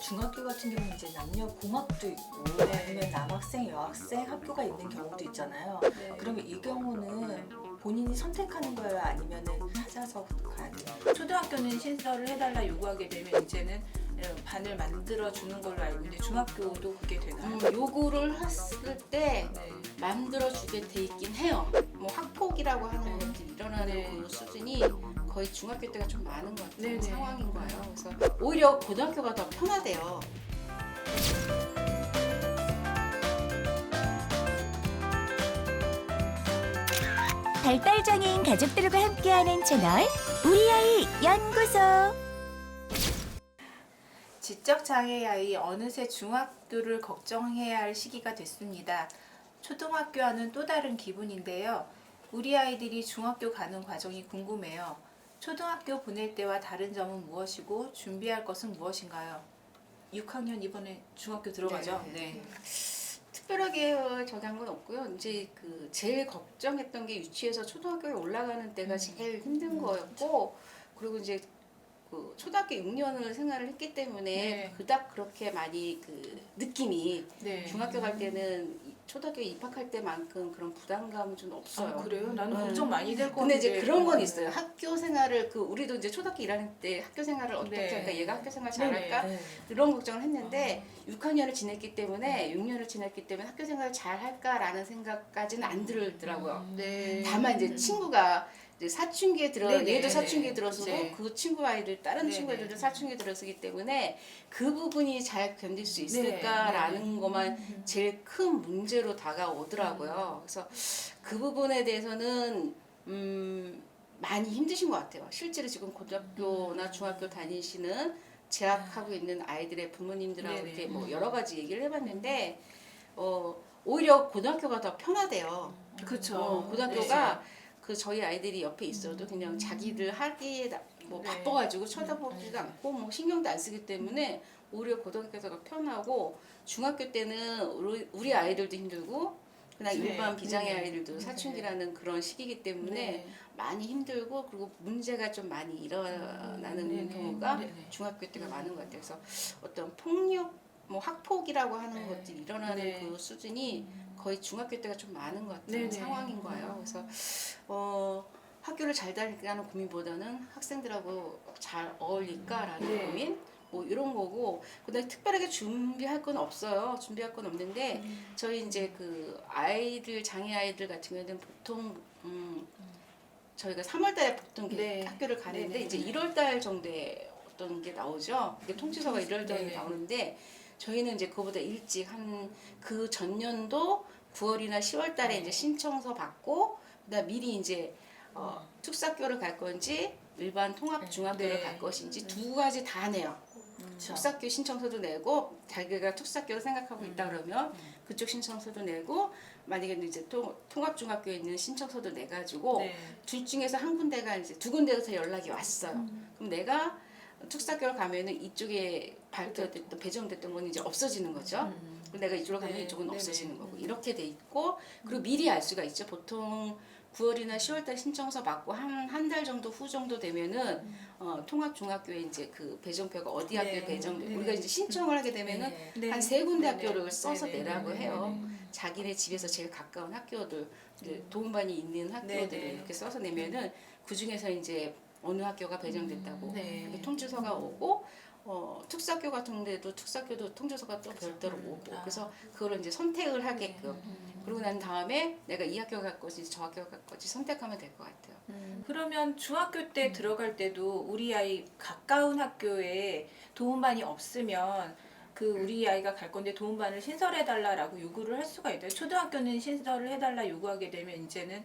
중학교 같은 경우는 이제 남녀 공학도 있고 네. 아니면 남학생, 여학생 학교가 있는 경우도 있잖아요. 네. 그러면 이 경우는 본인이 선택하는 거예요, 아니면은 찾아서 돼요? 초등학교는 신설을 해달라 요구하게 되면 이제는 어, 반을 만들어 주는 걸로 알고 있는데 중학교도 그게 되나요? 음, 요구를 했을 때 네. 만들어 주게 돼 있긴 해요. 뭐 학폭이라고 하는 네. 것들이 일어나는 네. 그 수준이 거의 중학교 때가 좀 많은 것 같은 네, 네. 상황인 거예요. 그래서 오히려 고등학교가 더 편하대요. 발달장애인 가족들과 함께하는 채널 우리 아이 연구소 지적 장애 아이 어느새 중학교를 걱정해야 할 시기가 됐습니다. 초등학교와는 또 다른 기분인데요. 우리 아이들이 중학교 가는 과정이 궁금해요. 초등학교 보낼 때와 다른 점은 무엇이고 준비할 것은 무엇인가요? 6학년 이번에 중학교 들어가죠? 네. 특별하게 저기 한 건 없고요. 이제 그 제일 걱정했던 게 유치해서 초등학교에 올라가는 때가 제일 힘든 거였고 그리고 이제 그 초등학교 6년을 생활을 했기 때문에 네. 그닥 그렇게 많이 그 느낌이 네. 중학교 갈 때는 이- 초등학교 입학할 때만큼 그런 부담감은 좀 없어요. 아, 그래요? 나는 네. 걱정 많이 될것 근데 같은데. 이제 그런 건 있어요. 학교 생활을 그 우리도 이제 초등학교 1학년 때 학교 생활을 어떻게 네. 할까? 얘가 학교 생활. 잘할까? 네. 이런 걱정을 했는데 6학년을 지냈기 때문에 6년을 지냈기 때문에 학교 생활을 잘 할까라는 생각까지는 안 들더라고요. 네. 다만 이제 친구가 이제 사춘기에 들어 네네. 얘도 사춘기에 들어서고 네. 그 친구 아이들 다른 네네. 친구 애들도 사춘기에 들어서기 때문에 그 부분이 잘 견딜 수 네. 있을까라는 네네. 것만 제일 큰 문제로 다가오더라고요. 그래서 그 부분에 대해서는 음 많이 힘드신 것 같아요. 실제로 지금 고등학교나 중학교 다니시는 재학하고 있는 아이들의 부모님들하고 네네. 이렇게 뭐 여러 가지 얘기를 해봤는데 어 오히려 고등학교가 더 편하대요. 그렇죠. 어, 고등학교가 그 저희 아이들이 옆에 있어도 그냥 자기들 하기에 나- 뭐 네. 바빠가지고 쳐다보지도 않고 뭐 신경도 안 쓰기 때문에 오히려 고등학교가 편하고 중학교 때는 우리, 우리 아이들도 힘들고 그냥 네. 일반 비장애 네. 아이들도 사춘기라는 그런 시기이기 때문에 네. 많이 힘들고 그리고 문제가 좀 많이 일어나는 네네. 경우가 네네. 중학교 때가 많은 것 같아요. 그래서 어떤 폭력, 뭐 학폭이라고 하는 네. 것들이 일어나는 네. 그 수준이 거의 중학교 때가 좀 많은 것 같은 네네. 상황인 거예요. 그래서 어, 학교를 잘 다니는 고민보다는 학생들하고 잘 어울릴까라는 네. 고민. 뭐 이런 거고 그다음에 특별하게 준비할 건 없어요. 준비할 건 없는데 저희 이제 그 아이들 장애 아이들 같은 경우에는 보통 음 저희가 3월달에 보통 네. 학교를 가는데 네네. 이제 1월달 정도에 어떤 게 나오죠. 이게 통지서가 1월달에 네네. 나오는데 저희는 이제 그보다 일찍 한 그 전년도 9월이나 10월 달에 이제 신청서 받고 그다음 미리 이제 어, 특사학교를 갈 건지 일반 통합 중학교를 네. 갈 것인지 두 가지 다 내요. 그렇죠. 특사학교 신청서도 내고 자기가 특사학교를 생각하고 있다 그러면 그쪽 신청서도 내고 만약에 이제 통, 통합 중학교에 있는 신청서도 내 가지고 네. 둘 중에서 한 군데가 이제 두 군데에서 연락이 왔어요. 그럼 내가 특사학교를 가면은 이쪽에 발표됐던 배정됐던 건 이제 없어지는 거죠. 그럼 내가 이쪽으로 가면 네, 이쪽은 네네. 없어지는 거고 이렇게 돼 있고 그리고 미리 알 수가 있죠. 보통 9월이나 10월달 신청서 받고 한 한 달 정도 후 정도 되면은 어, 통합 중학교에 이제 그 배정표가 어디 학교에 네, 배정 네. 우리가 이제 신청을 하게 되면은 네. 네. 한세 군데 네네. 학교를 써서 네네. 내라고 네네. 해요. 네네. 자기네 집에서 제일 가까운 학교들 이제 도움반이 있는 학교들을 네 네. 이렇게 써서 내면은 그 중에서 이제 어느 학교가 배정됐다고 네. 이렇게 통지서가 오고 어, 특사학교 같은 데도 특사학교도 통지서가 또 별도로 오고 아. 그래서 그거를 이제 선택을 하게끔 음. 그러고 난 다음에 내가 이 학교 갈 것인지 저 학교 갈 것인지 선택하면 될 것 같아요. 그러면 중학교 때 들어갈 때도 우리 아이 가까운 학교에 도움반이 없으면 그 우리 아이가 갈 건데 도움반을 신설해 달라라고 요구를 할 수가 있어요. 초등학교는 신설을 해달라 요구하게 되면 이제는 어,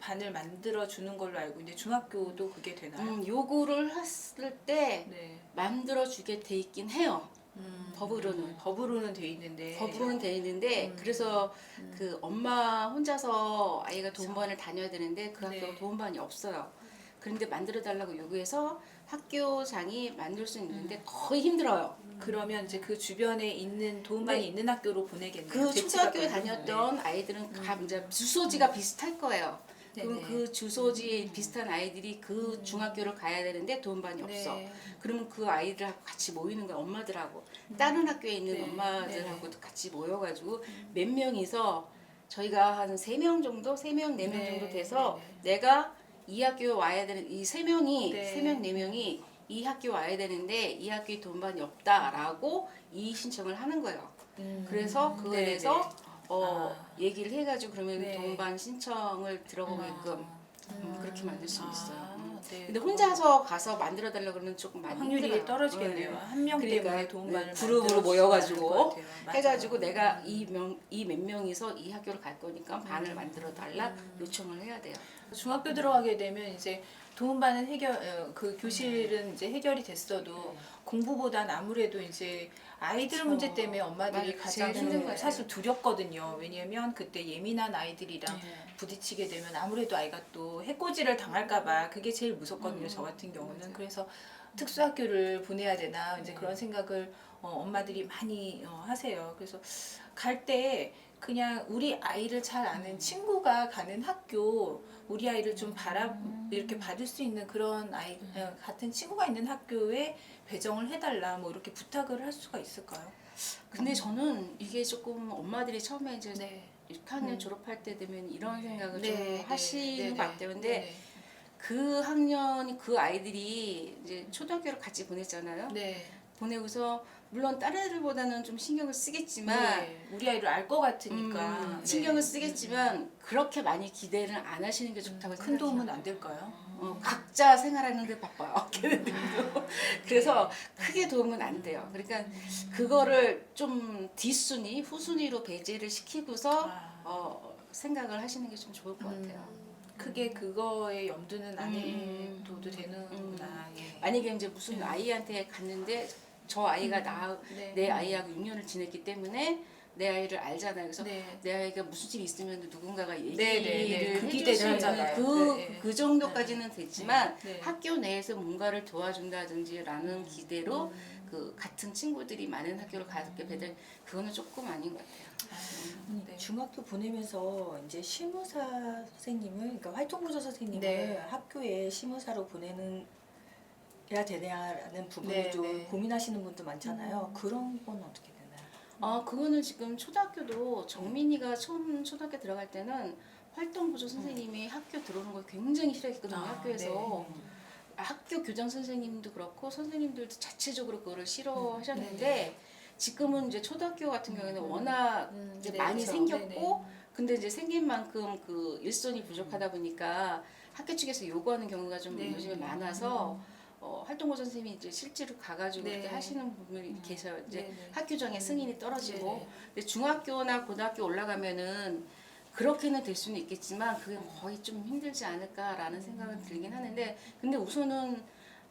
반을 만들어 주는 걸로 알고 있는데 중학교도 그게 되나요? 음, 요구를 했을 때 네. 만들어 주게 돼 있긴 해요. 음, 법으로는. 법으로는 돼 있는데 법으로는 돼 있는데 음. 그래서 그 엄마 혼자서 아이가 도움반을 다녀야 되는데 그 네. 학교가 도움반이 없어요. 그런데 만들어 달라고 요구해서 학교장이 만들 수 있는데 거의 힘들어요. 그러면 이제 그 주변에 있는 도움반이 네. 있는 학교로 보내겠네요. 그 초등학교에. 다녔던 아이들은 다 이제 주소지가 비슷할 거예요. 그럼 네네. 그 주소지 비슷한 아이들이 그 중학교를 가야 되는데 없어. 네. 그러면 그 아이들하고 같이 모이는 거야 엄마들하고 다른 학교에 있는 네. 엄마들하고도 같이 모여가지고 몇 명이서 저희가 한 세 명 정도 세 명 네 명 네. 정도 돼서 네. 내가 이 학교에 와야 되는 이 세 명이 네. 세 명 네 명이 이 학교 와야 되는데 이 학교에 돈반이 없다라고 이의 신청을 하는 거예요. 음. 그래서 그거에 네, 대해서 네. 어, 아. 얘기를 해가지고 그러면 네. 동반 신청을 들어보게끔 음, 그렇게 만들 수 아, 있어요. 음. 네. 근데 혼자서 가서 만들어 달라 그러면 조금 많이 확률이 힘들어요. 떨어지겠네요. 네. 한명 그러니까 때문에 네, 그룹으로 만들어줄 모여가지고. 해가지고 내가 이 명 이 몇 명이서 이 학교를 갈 거니까 반을 만들어 달라 음. 요청을 해야 돼요. 중학교 들어가게 되면 이제 도움반은 해결 어, 그 교실은 이제 해결이 됐어도 공부보단 아무래도 이제 아이들 그쵸. 문제 때문에 엄마들이 맞아요. 가장 제일 힘든 거예요. 사실 두렵거든요. 왜냐하면 그때 예민한 아이들이랑 네. 부딪히게 되면 아무래도 아이가 또 해코지를 당할까봐 그게 제일 무섭거든요. 음, 저 같은 경우는 맞아요. 그래서 특수학교를 보내야 되나 이제 네. 그런 생각을 어, 엄마들이 많이 어, 하세요. 그래서 갈 때 그냥 우리 아이를 잘 아는 음. 친구가 가는 학교, 우리 아이를 좀 바라 이렇게 받을 수 있는 그런 아이 음. 어, 같은 친구가 있는 학교에 배정을 해달라 뭐 이렇게 부탁을 할 수가 있을까요? 근데 저는 이게 조금 엄마들이 처음에 이제 네. 6학년 음. 졸업할 때 되면 이런 생각을 네, 좀 네, 하시는 네, 것 네. 같아요. 근데 네, 그 학년 그 아이들이 이제 초등학교를 같이 보냈잖아요. 네. 보내고서 물론 다른 애들보다는 좀 신경을 쓰겠지만 네. 우리 아이를 알 것 같으니까 음, 네. 신경을 쓰겠지만 그렇게 많이 기대를 안 하시는 게 좋다고 큰 생각해요. 도움은 안 될까요? 어, 각자 생활하는데 바빠요. 걔네들도. 그래서 크게 도움은 안 돼요. 그러니까 그거를 좀 뒷순위, 후순위로 배제를 시키고서 아. 어, 생각을 하시는 게 좀 좋을 것 같아요. 크게 그거에 염두는 안 음. 해둬도 되는구나. 예. 만약에 이제 무슨 아이한테 갔는데 저 아이가 나, 네. 내 아이하고 6년을 지냈기 때문에 내 아이를 알잖아요. 그래서 네. 내 아이가 무슨 일이 있으면 누군가가 얘기를 네, 네, 네. 그 해줄 수 있는 하잖아요. 그, 네, 네. 그 정도까지는 됐지만 네. 학교 내에서 뭔가를 도와준다든지라는 기대로 음. 그 같은 친구들이 많은 학교를 가게 배달 그거는 조금 아닌 것 같아요. 음, 네. 중학교 보내면서 이제 시무사 선생님을 그러니까 활동부서 선생님을 네. 학교에 시무사로 보내는 해야 되냐라는 부분을 네, 좀 네. 음. 고민하시는 분도 많잖아요. 그런 건 어떻게 되나요? 아 그거는 지금 초등학교도 정민이가 처음 초등학교 들어갈 때는 활동부조 선생님이 학교 들어오는 걸 굉장히 싫어했거든요. 아, 학교에서 네. 학교 교장 선생님도 그렇고 선생님들도 자체적으로 그거를 음, 싫어하셨는데 지금은 이제 초등학교 같은 경우에는 워낙 음, 이제 네, 많이 그렇죠. 생겼고 네네. 근데 이제 생긴 만큼 그 일손이 부족하다 보니까 학교 측에서 요구하는 경우가 좀 네. 요즘에 많아서 어, 활동고 선생님이 이제 실제로 가가지고 네. 이렇게 하시는 분들이 계셔요. 이제 네네. 학교정에 승인이 떨어지고 네네. 근데 중학교나 고등학교 올라가면은 그렇게는 될 수는 있겠지만 그게 거의 좀 힘들지 않을까라는 생각은 들긴 하는데 근데 우선은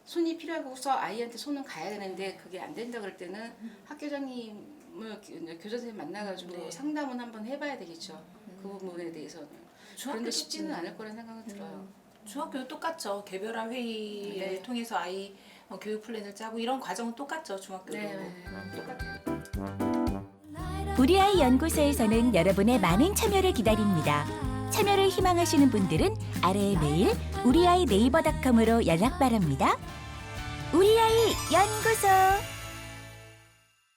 손이 필요하고서 아이한테 손은 가야 되는데 그게 안 된다 그럴 때는 학교장님을 교- 교장 선생님 만나가지고 네. 상담은 한번 해봐야 되겠죠 그 부분에 대해서는 그런데 쉽지는 음. 않을 거라는 생각은 들어요 음, 중학교도 똑같죠. 개별화 회의를 네. 통해서 아이 어, 교육 플랜을 짜고 이런 과정은 똑같죠. 중학교도. 네 똑같아요 우리 아이 연구소에서는 여러분의 많은 참여를 기다립니다. 참여를 희망하시는 분들은 아래의 메일 우리 아이 네이버닷컴으로 연락 바랍니다. 우리 아이 연구소